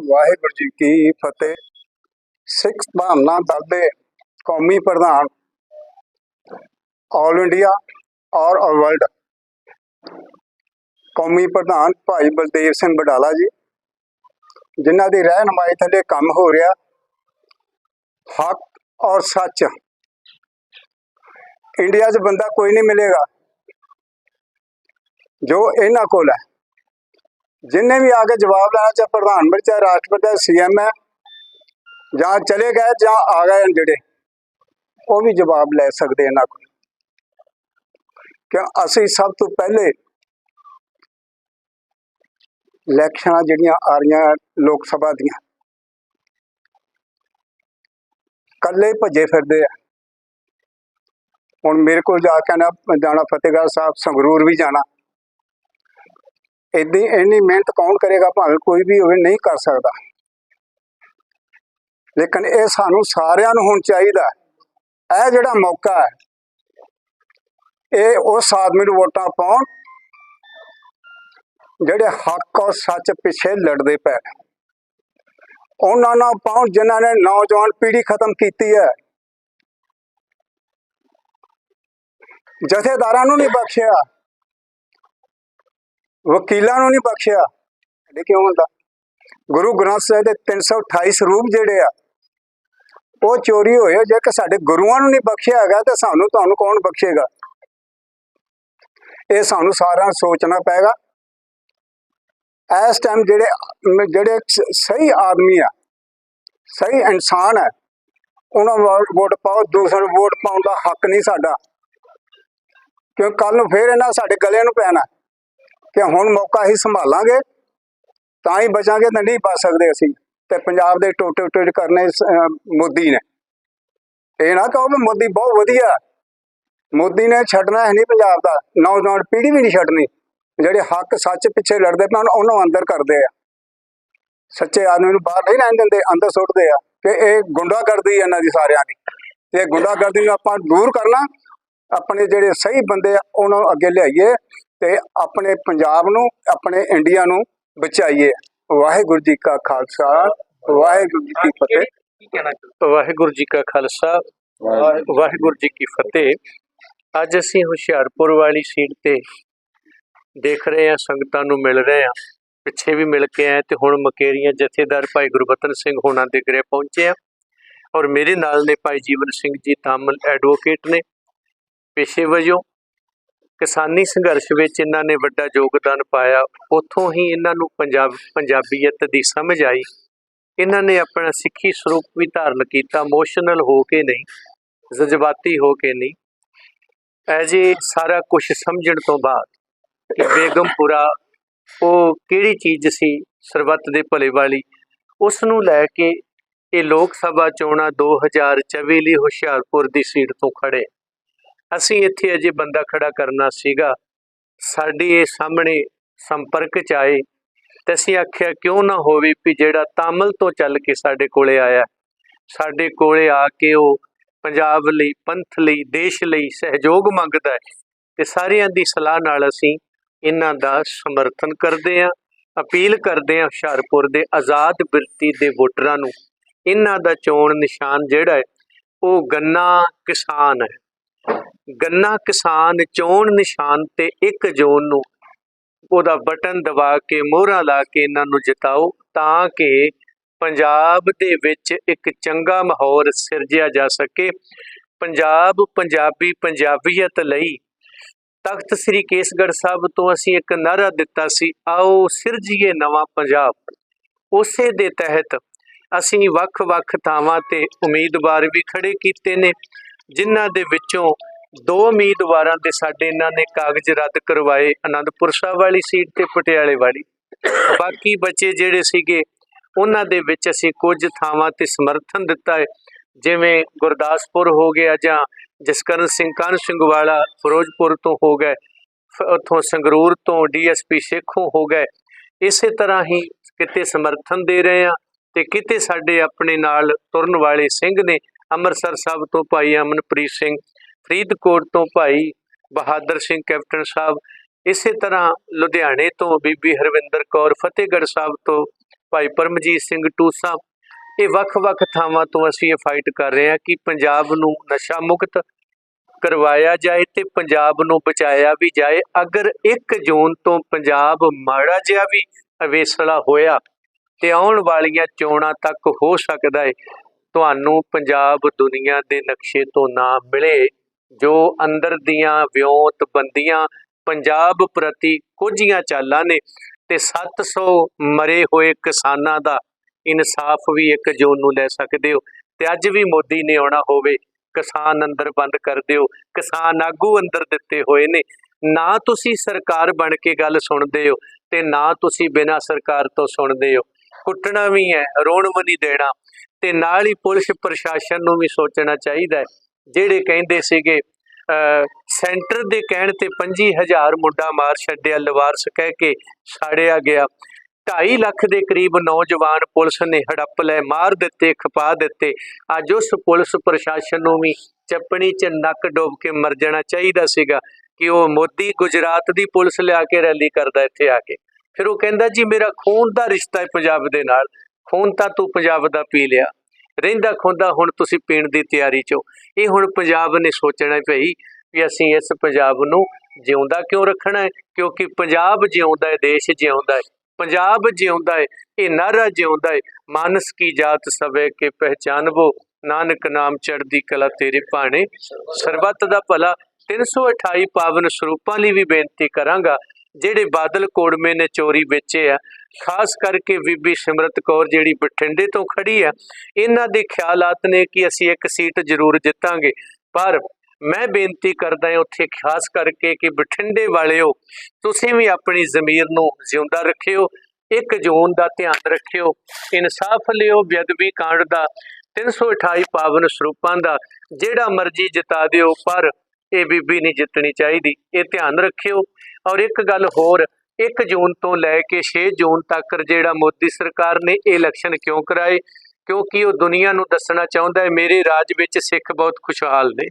ਵਾਹਿਗੁਰੂ ਜੀ ਕੀ ਫਤਿਹ। ਸਿੱਖ ਭਾਵਨਾ ਦਲ ਦੇ ਕੌਮੀ ਪ੍ਰਧਾਨ ਆਲ ਇੰਡੀਆ ਔਰ ਵਰਲਡ ਕੌਮੀ ਪ੍ਰਧਾਨ ਭਾਈ ਬਲਦੇਵ ਸਿੰਘ ਬਡਾਲਾ ਜੀ, ਜਿਨ੍ਹਾਂ ਦੀ ਰਹਿਨਮਾਈ ਥੱਲੇ ਕੰਮ ਹੋ ਰਿਹਾ। ਹੱਕ ਔਰ ਸੱਚ। ਇੰਡੀਆ 'ਚ ਬੰਦਾ ਕੋਈ ਨਹੀਂ ਮਿਲੇਗਾ ਜੋ ਇਹਨਾਂ ਕੋਲ ਹੈ। ਜਿੰਨੇ ਵੀ ਆ ਕੇ ਜਵਾਬ ਲੈਣਾ ਚਾਹੇ ਪ੍ਰਧਾਨ ਮੰਤਰੀ ਚਾਹੇ ਰਾਸ਼ਟਰਪਤੀ, ਸੀਐਮ ਹੈ ਜਾਂ ਚਲੇ ਗਏ ਜਾਂ ਆ ਗਏ ਜਿਹੜੇ, ਉਹ ਵੀ ਜਵਾਬ ਲੈ ਸਕਦੇ ਇਹਨਾਂ ਕੋਲ। ਕਿ ਅਸੀਂ ਸਭ ਤੋਂ ਪਹਿਲੇ ਇਲੈਕਸ਼ਨਾਂ ਜਿਹੜੀਆਂ ਆ ਰਹੀਆਂ ਲੋਕ ਸਭਾ ਦੀਆਂ ਕੱਲੇ ਭੱਜੇ ਫਿਰਦੇ ਆ। ਹੁਣ ਮੇਰੇ ਕੋਲ ਜਾ ਕੇ ਨਾ ਜਾਣਾ ਫਤਿਹਗੜ੍ਹ ਸਾਹਿਬ, ਸੰਗਰੂਰ ਵੀ ਜਾਣਾ। ਇਦਾਂ ਇੰਨੀ ਮਿਹਨਤ ਕੌਣ ਕਰੇਗਾ? ਭਾਵੇਂ ਕੋਈ ਵੀ ਹੋਵੇ, ਨਹੀਂ ਕਰ ਸਕਦਾ। ਲੇਕਿਨ ਇਹ ਸਾਨੂੰ ਸਾਰਿਆਂ ਨੂੰ ਹੁਣ ਚਾਹੀਦਾ ਇਹ ਜਿਹੜਾ ਮੌਕਾ ਹੈ, ਇਹ ਉਸ ਆਦਮੀ ਨੂੰ ਵੋਟਾਂ ਪਾਉਣ, ਜਿਹੜੇ ਹੱਕ ਔਰ ਸੱਚ ਪਿੱਛੇ ਲੜਦੇ ਪਏ ਉਹਨਾਂ ਨਾਲ ਪਾਉਣ ਜਿਨ੍ਹਾਂ ਨੇ ਨੌਜਵਾਨ ਪੀੜ੍ਹੀ ਖਤਮ ਕੀਤੀ ਹੈ। ਜਥੇਦਾਰਾਂ ਨੂੰ ਨਹੀਂ ਬਖਸ਼ਿਆ। ਵਕੀਲਾਂ ਨੂੰ ਨਹੀਂ ਬਖਸ਼ਿਆ। ਇਹ ਕਿਉਂ ਹੁੰਦਾ? ਗੁਰੂ ਗ੍ਰੰਥ ਸਾਹਿਬ ਦੇ 328 ਸਰੂਪ ਜਿਹੜੇ ਆ, ਉਹ ਚੋਰੀ ਹੋਏ ਆ। ਜੇ ਕਿ ਸਾਡੇ ਗੁਰੂਆਂ ਨੂੰ ਨਹੀਂ ਬਖਸ਼ਿਆ ਹੈਗਾ, ਤੇ ਸਾਨੂੰ ਤੁਹਾਨੂੰ ਕੌਣ ਬਖਸ਼ੇਗਾ? ਇਹ ਸਾਨੂੰ ਸਾਰਾ ਸੋਚਣਾ ਪਏਗਾ। ਇਸ ਟਾਈਮ ਜਿਹੜੇ ਜਿਹੜੇ ਸਹੀ ਆਦਮੀ ਆ, ਸਹੀ ਇਨਸਾਨ ਹੈ ਉਹਨਾਂ ਨੂੰ ਵੋਟ ਪਾਓ, ਦੂਸਰੇ ਵੋਟ ਪਾਉਣ ਦਾ ਹੱਕ ਨਹੀਂ ਸਾਡਾ। ਕਿਉਂ ਕੱਲ ਨੂੰ ਫੇਰ ਇਹਨਾਂ ਸਾਡੇ ਗਲੇ ਨੂੰ ਪੈਣਾ। ਕਿ ਹੁਣ ਮੌਕਾ ਹੀ ਸੰਭਾਲਾਂਗੇ, ਤਾਂ ਹੀ ਬਚਾਂਗੇ ਤਾਂ ਨਹੀਂ ਬਚ ਸਕਦੇ ਅਸੀਂ। ਤੇ ਪੰਜਾਬ ਦੇ ਟੋਟੇ ਟੋਟੇ ਕਰਨੇ ਮੋਦੀ ਨੇ। ਇਹ ਨਾ ਕਹੋ ਵੀ ਮੋਦੀ ਬਹੁਤ ਵਧੀਆ। ਮੋਦੀ ਨੇ ਛੱਡਣਾ ਹੈ ਨਹੀਂ ਪੰਜਾਬ ਦਾ। ਨੌਜਵਾਨ ਪੀੜ੍ਹੀ ਵੀ ਨਹੀਂ ਛੱਡਣੀ। ਜਿਹੜੇ ਹੱਕ ਸੱਚ ਪਿੱਛੇ ਲੜਦੇ ਪਏ ਹਨ ਉਹਨਾਂ ਨੂੰ ਅੰਦਰ ਕਰਦੇ ਆ। ਸੱਚੇ ਆਦਮੀ ਨੂੰ ਬਾਹਰ ਨਹੀਂ ਰਹਿਣ ਦਿੰਦੇ ਅੰਦਰ ਸੁੱਟਦੇ ਆ। ਕਿ ਇਹ ਗੁੰਡਾਗਰਦੀ ਹੈ ਇਹਨਾਂ ਦੀ ਸਾਰਿਆਂ ਦੀ। ਤੇ ਗੁੰਡਾਗਰਦੀ ਨੂੰ ਆਪਾਂ ਦੂਰ ਕਰਨਾ ਆਪਣੇ ਜਿਹੜੇ ਸਹੀ ਬੰਦੇ ਆ ਉਹਨਾਂ ਨੂੰ ਅੱਗੇ ਲਿਆਈਏ ਤੇ ਆਪਣੇ ਪੰਜਾਬ ਨੂੰ ਆਪਣੇ ਇੰਡੀਆ ਨੂੰ ਬਚਾਈਏ। ਵਾਹਿਗੁਰੂ ਜੀ ਕਾ ਖਾਲਸਾ ਵਾਹਿਗੁਰੂ ਜੀ ਕੀ ਫਤਿਹ। ਵਾਹਿਗੁਰੂ ਜੀ ਕਾ ਖਾਲਸਾ ਵਾਹਿਗੁਰੂ ਜੀ ਕੀ ਫਤਿਹ। ਅੱਜ ਅਸੀਂ ਹੁਸ਼ਿਆਰਪੁਰ ਵਾਲੀ ਸੀਟ ਤੇ ਦੇਖ ਰਹੇ ਹਾਂ, ਸੰਗਤਾਂ ਨੂੰ ਮਿਲ ਰਹੇ ਹਾਂ। ਪਿੱਛੇ ਵੀ ਮਿਲ ਕੇ ਆਏ ਤੇ ਹੁਣ ਮਕੇਰੀਆਂ ਜਥੇਦਾਰ ਭਾਈ ਗੁਰਬਤਨ ਸਿੰਘ ਹੋਣਾ ਦੇ ਗ੍ਰਹਿ ਪਹੁੰਚੇ ਆ। ਔਰ ਮੇਰੇ ਨਾਲ ਨੇ ਭਾਈ ਜੀਵਨ ਸਿੰਘ ਜੀ, ਤਾਮਲ ਐਡਵੋਕੇਟ ਨੇ। ਪੇਸ਼ੇ ਵਜੋਂ ਕਿਸਾਨੀ ਸੰਘਰਸ਼ ਵਿੱਚ ਇਹਨਾਂ ਨੇ ਵੱਡਾ ਯੋਗਦਾਨ ਪਾਇਆ। ਉੱਥੋਂ ਹੀ ਇਹਨਾਂ ਨੂੰ ਪੰਜਾਬ, ਪੰਜਾਬੀਅਤ ਦੀ ਸਮਝ ਆਈ। ਇਹਨਾਂ ਨੇ ਆਪਣਾ ਸਿੱਖੀ ਸਰੂਪ ਵੀ ਧਾਰਨ ਕੀਤਾ ਇਮੋਸ਼ਨਲ ਹੋ ਕੇ ਨਹੀਂ, ਜਜ਼ਬਾਤੀ ਹੋ ਕੇ ਨਹੀਂ। ਐਜੇ ਸਾਰਾ ਕੁਝ ਸਮਝਣ ਤੋਂ ਬਾਅਦ ਕਿ ਬੇਗਮਪੁਰਾ ਉਹ ਕਿਹੜੀ ਚੀਜ਼ ਸੀ ਸਰਬੱਤ ਦੇ ਭਲੇ ਵਾਲੀ? ਉਸ ਨੂੰ ਲੈ ਕੇ ਇਹ ਲੋਕ ਸਭਾ ਚੋਣਾਂ 2024 ਲਈ ਹੁਸ਼ਿਆਰਪੁਰ ਦੀ ਸੀਟ ਤੋਂ ਖੜੇ ਅਸੀਂ ਇੱਥੇ ਅਜੇ ਬੰਦਾ ਖੜਾ ਕਰਨਾ ਸੀਗਾ। ਸਾਡੇ ਇਹ ਸਾਹਮਣੇ ਸੰਪਰਕ ਚ ਆਏ ਤੇ ਅਸੀਂ ਆਖਿਆ, ਕਿਉਂ ਨਾ ਹੋਵੇ ਵੀ ਜਿਹੜਾ ਤਾਮਲ ਤੋਂ ਚੱਲ ਕੇ ਸਾਡੇ ਕੋਲੇ ਆਇਆ। ਸਾਡੇ ਕੋਲੇ ਆ ਕੇ ਉਹ ਪੰਜਾਬ ਲਈ, ਪੰਥ ਲਈ, ਦੇਸ਼ ਲਈ ਸਹਿਯੋਗ ਮੰਗਦਾ ਹੈ। ਤੇ ਸਾਰਿਆਂ ਦੀ ਸਲਾਹ ਨਾਲ ਅਸੀਂ ਇਹਨਾਂ ਦਾ ਸਮਰਥਨ ਕਰਦੇ ਹਾਂ, ਅਪੀਲ ਕਰਦੇ ਹਾਂ ਹੁਸ਼ਿਆਰਪੁਰ ਦੇ ਆਜ਼ਾਦ ਬਿਰਤੀ ਦੇ ਵੋਟਰਾਂ ਨੂੰ, ਇਹਨਾਂ ਦਾ ਚੋਣ ਨਿਸ਼ਾਨ ਜਿਹੜਾ ਹੈ, ਉਹ ਗੰਨਾ ਕਿਸਾਨ ਹੈ। ਗੰਨਾ ਕਿਸਾਨ ਚੋਣ ਨਿਸ਼ਾਨ ਤੇ 1 ਜੂਨ ਨੂੰ ਉਹਦਾ ਬਟਨ ਦਬਾ ਕੇ ਮੋਹਰਾਂ ਲਾ ਕੇ ਇਹਨਾਂ ਨੂੰ ਜਿਤਾਓ, ਤਾਂ ਕਿ ਪੰਜਾਬ ਦੇ ਵਿੱਚ ਇੱਕ ਚੰਗਾ ਮਾਹੌਲ ਸਿਰਜਿਆ ਜਾ ਸਕੇ। ਪੰਜਾਬ ਪੰਜਾਬੀ ਪੰਜਾਬੀਅਤ ਲਈ ਤਖਤ ਸ੍ਰੀ ਕੇਸਗੜ੍ਹ ਸਾਹਿਬ ਤੋਂ ਅਸੀਂ ਇੱਕ ਨਾਰਾ ਦਿੱਤਾ ਸੀ, ਆਓ ਸਿਰਜੀਏ ਨਵਾਂ ਪੰਜਾਬ। ਉਸੇ ਦੇ ਤਹਿਤ ਅਸੀਂ ਵੱਖ-ਵੱਖ ਥਾਵਾਂ ਤੇ ਉਮੀਦਵਾਰ ਵੀ ਖੜੇ ਕੀਤੇ ਨੇ, ਜਿਨ੍ਹਾਂ ਦੇ ਵਿੱਚੋਂ ਦੋ ਉਮੀਦਵਾਰਾਂ ਦੇ ਸਾਡੇ ਇਹਨਾਂ ਨੇ ਕਾਗਜ਼ ਰੱਦ ਕਰਵਾਏ ਆਨੰਦਪੁਰ ਸਾਹਿਬ ਵਾਲੀ ਸੀਟ ਤੇ ਪਟਿਆਲੇ ਵਾਲੀ। ਬਾਕੀ ਬੱਚੇ ਜਿਹੜੇ ਸੀਗੇ, ਉਹਨਾਂ ਦੇ ਵਿੱਚ ਅਸੀਂ ਕੁਝ ਥਾਵਾਂ ਤੇ ਸਮਰਥਨ ਦਿੱਤਾ ਹੈ, ਜਿਵੇਂ ਗੁਰਦਾਸਪੁਰ ਹੋ ਗਿਆ ਜਾਂ ਜਸਕਰਨ ਸਿੰਘ ਕਾਨ ਸਿੰਘ ਵਾਲਾ ਫਿਰੋਜ਼ਪੁਰ ਤੋਂ ਹੋ ਗਏ, ਫ- ਉੱਥੋਂ ਸੰਗਰੂਰ ਤੋਂ ਡੀਐਸਪੀ ਸੇਖੋਂ ਹੋ ਗਏ। ਇਸੇ ਤਰ੍ਹਾਂ ਹੀ ਕਿਤੇ ਸਮਰਥਨ ਦੇ ਰਹੇ ਆ ਤੇ ਕਿਤੇ ਸਾਡੇ ਆਪਣੇ ਨਾਲ ਤੁਰਨ ਵਾਲੇ ਸਿੰਘ ਨੇ ਅੰਮ੍ਰਿਤਸਰ ਸਾਹਿਬ ਤੋਂ ਭਾਈ ਅਮਨਪ੍ਰੀਤ ਸਿੰਘ, ਫਰੀਦਕੋਟ ਤੋਂ ਭਾਈ ਬਹਾਦਰ ਸਿੰਘ, ਕੈਪਟਨ ਸਾਹਿਬ, ਇਸੇ ਤਰ੍ਹਾਂ ਲੁਧਿਆਣੇ ਤੋਂ ਬੀਬੀ ਹਰਵਿੰਦਰ ਕੌਰ, ਫਤਿਹਗੜ੍ਹ ਸਾਹਿਬ ਤੋਂ ਭਾਈ ਪਰਮਜੀਤ ਸਿੰਘ ਟੂਸਾ ਇਹ ਵੱਖ-ਵੱਖ ਥਾਵਾਂ ਤੋਂ ਅਸੀਂ ਇਹ ਫਾਈਟ ਕਰ ਰਹੇ ਹਾਂ ਕਿ ਪੰਜਾਬ ਨੂੰ ਨਸ਼ਾ ਮੁਕਤ ਕਰਵਾਇਆ ਜਾਏ ਤੇ ਪੰਜਾਬ ਨੂੰ ਬਚਾਇਆ ਵੀ ਜਾਏ। ਅਗਰ 1 ਜੂਨ ਤੋਂ ਪੰਜਾਬ ਮਾੜਾ ਜਿਹਾ ਵੀ ਅਵੇਸਲਾ ਹੋਇਆ ਤੇ ਆਉਣ ਵਾਲੀਆਂ ਚੋਣਾਂ ਤੱਕ ਹੋ ਸਕਦਾ ਹੈ ਤੁਹਾਨੂੰ ਪੰਜਾਬ ਦੁਨੀਆ ਦੇ ਨਕਸ਼ੇ ਤੋਂ ਨਾ ਮਿਲੇ, ਜੋ ਅੰਦਰ ਦੀਆਂ ਵਿਉਂਤ ਬੰਦੀਆਂ ਪੰਜਾਬ ਪ੍ਰਤੀ ਕੁਝੀਆਂ ਚਾਲਾਂ ਨੇ ਤੇ 700 ਮਰੇ ਹੋਏ ਕਿਸਾਨਾਂ ਦਾ ਇਨਸਾਫ ਵੀ 1 ਜੂਨ ਨੂੰ ਲੈ ਸਕਦੇ ਹੋ। ਤੇ ਅੱਜ ਵੀ ਮੋਦੀ ਨੇ ਆਉਣਾ ਹੋਵੇ ਕਿਸਾਨ ਅੰਦਰ ਬੰਦ ਕਰ ਦਿਓ ਕਿਸਾਨ ਆਗੂ ਅੰਦਰ ਦਿੱਤੇ ਹੋਏ ਨੇ। ਨਾ ਤੁਸੀਂ ਸਰਕਾਰ ਬਣ ਕੇ ਗੱਲ ਸੁਣਦੇ ਹੋ ਤੇ ਨਾ ਤੁਸੀਂ ਬਿਨਾਂ ਸਰਕਾਰ ਤੋਂ ਸੁਣਦੇ ਹੋ। ਕੁੱਟਣਾ ਵੀ ਹੈ ਰੋਣ ਵੀ ਨਹੀਂ ਦੇਣਾ। ਤੇ ਨਾਲ ਹੀ ਪੁਲਿਸ ਪ੍ਰਸ਼ਾਸਨ ਨੂੰ ਵੀ ਸੋਚਣਾ ਚਾਹੀਦਾ ਹੈ। ਜਿਹੜੇ ਕਹਿੰਦੇ ਸੀਗੇ ਅਹ, ਸੈਂਟਰ ਦੇ ਕਹਿਣ ਤੇ 25000 ਮੁੰਡਾ ਮਾਰ ਛੱਡਿਆ ਲਵਾਰਸ ਕਹਿ ਕੇ ਸਾੜਿਆ ਗਿਆ। 2.5 ਲੱਖ ਦੇ ਕਰੀਬ ਨੌਜਵਾਨ ਪੁਲਿਸ ਨੇ ਹੜੱਪ ਲੈ ਮਾਰ ਦਿੱਤੇ, ਖਪਾ ਦਿੱਤੇ। ਅੱਜ ਉਸ ਪੁਲਿਸ ਪ੍ਰਸ਼ਾਸਨ ਨੂੰ ਵੀ ਚੱਪਣੀ 'ਚ ਨੱਕ ਡੋਬ ਕੇ ਮਰ ਜਾਣਾ ਚਾਹੀਦਾ ਸੀਗਾ ਕਿ ਉਹ ਮੋਦੀ ਗੁਜਰਾਤ ਦੀ ਪੁਲਿਸ ਲਿਆ ਕੇ ਰੈਲੀ ਕਰਦਾ ਇੱਥੇ ਆ ਕੇ। ਫਿਰ ਉਹ ਕਹਿੰਦਾ, ਜੀ, ਮੇਰਾ ਖੂਨ ਦਾ ਰਿਸ਼ਤਾ ਹੈ ਪੰਜਾਬ ਦੇ ਨਾਲ। ਖੂਨ ਤਾਂ ਤੂੰ ਪੰਜਾਬ ਦਾ ਪੀ ਲਿਆ। ਰਹਿੰਦਾ ਖੁੰਦਾ ਹੁਣ ਤੁਸੀਂ ਪੀਣ ਦੀ ਤਿਆਰੀ 'ਚੋਂ ਇਹ ਹੁਣ ਪੰਜਾਬ ਨੇ ਸੋਚਣਾ ਭਈ ਵੀ ਅਸੀਂ ਇਸ ਪੰਜਾਬ ਨੂੰ ਜਿਉਂਦਾ ਕਿਉਂ ਰੱਖਣਾ ਹੈ? ਕਿਉਂਕਿ ਪੰਜਾਬ ਜਿਉਂਦਾ ਹੈ, ਦੇਸ਼ ਜਿਉਂਦਾ ਹੈ। ਪੰਜਾਬ ਜਿਉਂਦਾ ਹੈ ਇਹ ਨਾਰਾ ਜਿਉਂਦਾ ਹੈ ਮਾਨਸ ਕੀ ਜਾਤ ਸਵੇ ਕੇ ਪਹਿਚਾਨਵੋ, ਨਾਨਕ ਨਾਮ ਚੜ੍ਹਦੀ ਕਲਾ ਤੇਰੇ ਭਾਣੇ। ਸਰਬੱਤ ਦਾ ਭਲਾ 328 ਪਾਵਨ ਸਰੂਪਾਂ ਲਈ ਵੀ ਬੇਨਤੀ ਕਰਾਂਗਾ, ਜਿਹੜੇ ਬਾਦਲ ਕੋੜਮੇ ਨੇ ਚੋਰੀ ਵੇਚੇ ਆ। ਖਾਸ ਕਰਕੇ ਬੀਬੀ ਸਿਮਰਤ ਕੌਰ ਜਿਹੜੀ ਬਠਿੰਡੇ ਤੋਂ ਖੜੀ ਆ, ਇਹਨਾਂ ਦੇ ਖਿਆਲਾਤ ਨੇ ਕਿ ਅਸੀਂ ਇੱਕ ਸੀਟ ਜ਼ਰੂਰ ਜਿੱਤਾਂਗੇ। ਪਰ ਮੈਂ ਬੇਨਤੀ ਕਰਦਾ ਹਾਂ ਉੱਥੇ ਖਾਸ ਕਰਕੇ ਕਿ ਬਠਿੰਡੇ ਵਾਲਿਓ, ਤੁਸੀਂ ਵੀ ਆਪਣੀ ਜ਼ਮੀਰ ਨੂੰ ਜਿਉਂਦਾ ਰੱਖਿਓ, ਇੱਕ ਜੂਨ ਦਾ ਧਿਆਨ ਰੱਖਿਓ, ਇਨਸਾਫ ਲਿਓ ਬੇਅਦਬੀ ਕਾਂਡ ਦਾ 328 ਪਾਵਨ ਸਰੂਪਾਂ ਦਾ, ਜਿਹੜਾ ਮਰਜ਼ੀ ਜਿਤਾ ਦਿਓ, ਪਰ ਇਹ ਬੀਬੀ ਨਹੀਂ ਜਿੱਤਣੀ ਚਾਹੀਦੀ, ਇਹ ਧਿਆਨ ਰੱਖਿਓ। ਔਰ ਇੱਕ ਗੱਲ ਹੋਰ 1 ਜੂਨ ਤੋਂ ਲੈ ਕੇ 6 ਜੂਨ ਤੱਕ ਜਿਹੜਾ ਮੋਦੀ ਸਰਕਾਰ ਨੇ ਇਹ ਇਲੈਕਸ਼ਨ ਕਿਉਂ ਕਰਾਏ, ਕਿਉਂਕਿ ਉਹ ਦੁਨੀਆ ਨੂੰ ਦੱਸਣਾ ਚਾਹੁੰਦਾ ਹੈ, ਮੇਰੇ ਰਾਜ ਵਿੱਚ ਸਿੱਖ ਬਹੁਤ ਖੁਸ਼ਹਾਲ ਨੇ।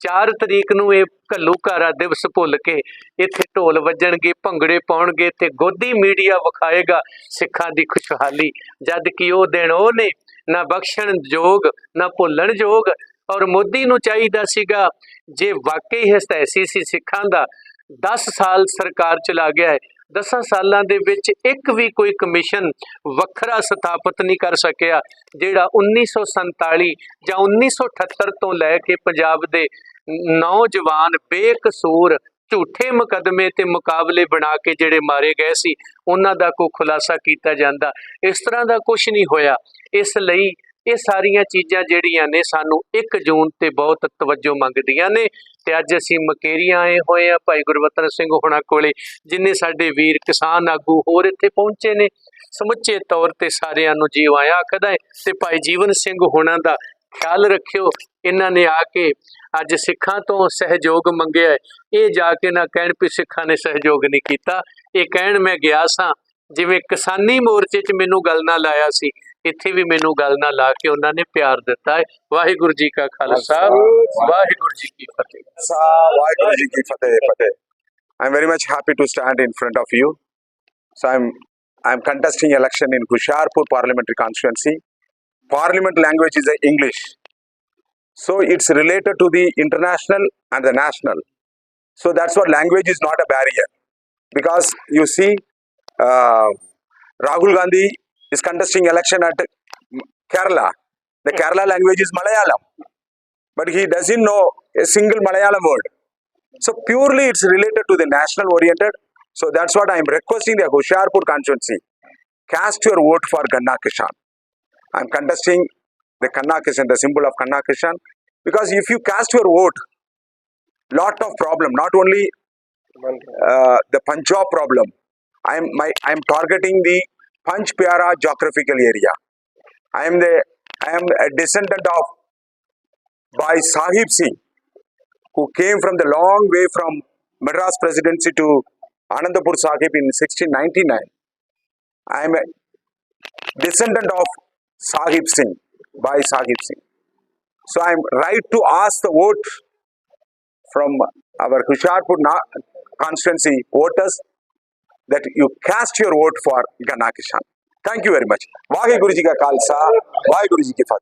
4 ਤਰੀਕ ਨੂੰ ਇਹ ਘੱਲੂਕਾਰਾ ਦਿਵਸ ਭੁੱਲ ਕੇ ਇੱਥੇ ਢੋਲ ਵੱਜਣਗੇ, ਭੰਗੜੇ ਪਾਉਣਗੇ ਤੇ ਗੋਦੀ ਮੀਡੀਆ ਵਿਖਾਏਗਾ ਸਿੱਖਾਂ ਦੀ ਖੁਸ਼ਹਾਲੀ। ਜਦ ਕਿ ਉਹ ਦਿਨ ਉਹ ਨੇ, ਨਾ ਬਖਸ਼ਣ ਯੋਗ, ਨਾ ਭੁੱਲਣ ਯੋਗ। ਔਰ ਮੋਦੀ ਨੂੰ ਚਾਹੀਦਾ ਸੀਗਾ, ਜੇ ਵਾਕਈ ਹਸਤੈਸੀ ਸੀ ਸਿੱਖਾਂ ਦਾ 10 ਸਾਲ ਸਰਕਾਰ ਚਲਾ ਗਿਆ ਹੈ। 10 ਸਾਲਾਂ ਦੇ ਵਿੱਚ ਇੱਕ ਵੀ ਕੋਈ ਕਮਿਸ਼ਨ ਵੱਖਰਾ ਸਥਾਪਿਤ ਨਹੀਂ ਕਰ ਸਕਿਆ, ਜਿਹੜਾ 1947 ਜਾਂ 1978 ਤੋਂ ਲੈ ਕੇ ਪੰਜਾਬ ਦੇ ਨੌਜਵਾਨ ਬੇਕਸੂਰ ਝੂਠੇ ਮੁਕਦਮੇ ਤੇ ਮੁਕਾਬਲੇ ਬਣਾ ਕੇ ਜਿਹੜੇ ਮਾਰੇ ਗਏ ਸੀ, ਉਹਨਾਂ ਦਾ ਕੋਈ ਖੁਲਾਸਾ ਕੀਤਾ ਜਾਂਦਾ। ਇਸ ਤਰ੍ਹਾਂ ਦਾ ਕੁਝ ਨਹੀਂ ਹੋਇਆ। ਇਸ ਲਈ ਇਹ ਸਾਰੀਆਂ ਚੀਜ਼ਾਂ ਜਿਹੜੀਆਂ ਨੇ ਸਾਨੂੰ 1 ਜੂਨ ਤੇ ਬਹੁਤ ਤਵੱਜੋ ਮੰਗਦੀਆਂ ਨੇ ਤੇ ਅੱਜ ਅਸੀਂ ਮਕੇਰੀਆਂ ਆਏ ਹੋਏ ਆ ਭਾਈ ਗੁਰਵਤਨ ਸਿੰਘ ਹੋਣਾ ਕੋਲੇ, ਜਿਨੇ ਸਾਡੇ ਵੀਰ ਕਿਸਾਨ ਆਗੂ ਹੋਰ ਇੱਥੇ ਪਹੁੰਚੇ ਨੇ। ਸਮੁੱਚੇ ਤੌਰ ਤੇ ਸਾਰਿਆਂ ਨੂੰ ਜੀਵ ਆਇਆ ਆਖਦਾ ਹੈ ਤੇ ਭਾਈ ਜੀਵਨ ਸਿੰਘ ਹੋਣਾ ਦਾ ਖਿਆਲ ਰੱਖਿਓ, ਇਹਨਾਂ ਨੇ ਆ ਕੇ ਅੱਜ ਸਿੱਖਾਂ ਤੋਂ ਸਹਿਯੋਗ ਮੰਗਿਆ ਇਹ ਜਾ ਕੇ ਨਾ ਕਹਿਣ ਵੀ ਸਿੱਖਾਂ ਨੇ ਸਹਿਯੋਗ ਨਹੀਂ ਕੀਤਾ, ਇਹ ਕਹਿਣ ਮੈਂ ਗਿਆ ਸਾਂ, ਜਿਵੇਂ ਕਿਸਾਨੀ ਮੋਰਚੇ 'ਚ ਮੈਨੂੰ ਗੱਲ ਨਾ ਲਾਇਆ ਸੀ ਇੱਥੇ ਵੀ ਮੈਨੂੰ ਗੱਲ ਨਾ ਲਾ ਕੇ ਉਹਨਾਂ ਨੇ ਪਿਆਰ ਦਿੱਤਾ ਹੈ ਵਾਹਿਗੁਰੂ ਜੀ ਕਾ ਖਾਲਸਾ ਵਾਹਿਗੁਰੂ ਜੀ ਕੀ ਫਤਿਹ Sa Vaheguru Ji ki Fateh Fateh. I'm very much happy to stand in front of you. So I'm I'm contesting election in Hushiarpur parliamentary constituency. Parliament language is uh, English. So it's related to the international and the national. So that's what language is not a barrier. Because you see, uh, Rahul Gandhi is contesting election at Kerala. The Kerala language is Malayalam. But he doesn't know a single Malayalam word. So purely it's related to the national oriented. So that's what I'm requesting the Hoshiarpur constituency. Cast your vote for Ganna Kishan. I'm contesting the Kanna Kishan, the symbol of Kanna Kishan. Because if you cast your vote, lot of problem, not only uh, the Punjab problem, I'm my I'm targeting the Panch Pyara geographical area. I am the I am a descendant of by Sahib Singh, who came from the long way from Madras Presidency to Anandapur Sahib in 1699. I am a descendant of Sahib Singh, by Sahib Singh. So I am right to ask the vote from our Husharpur constituency voters that you cast your vote for Ganakishan. Thank you very much. Vaheguru Ji ka Khalsa, Vaheguru Ji ki Fateh.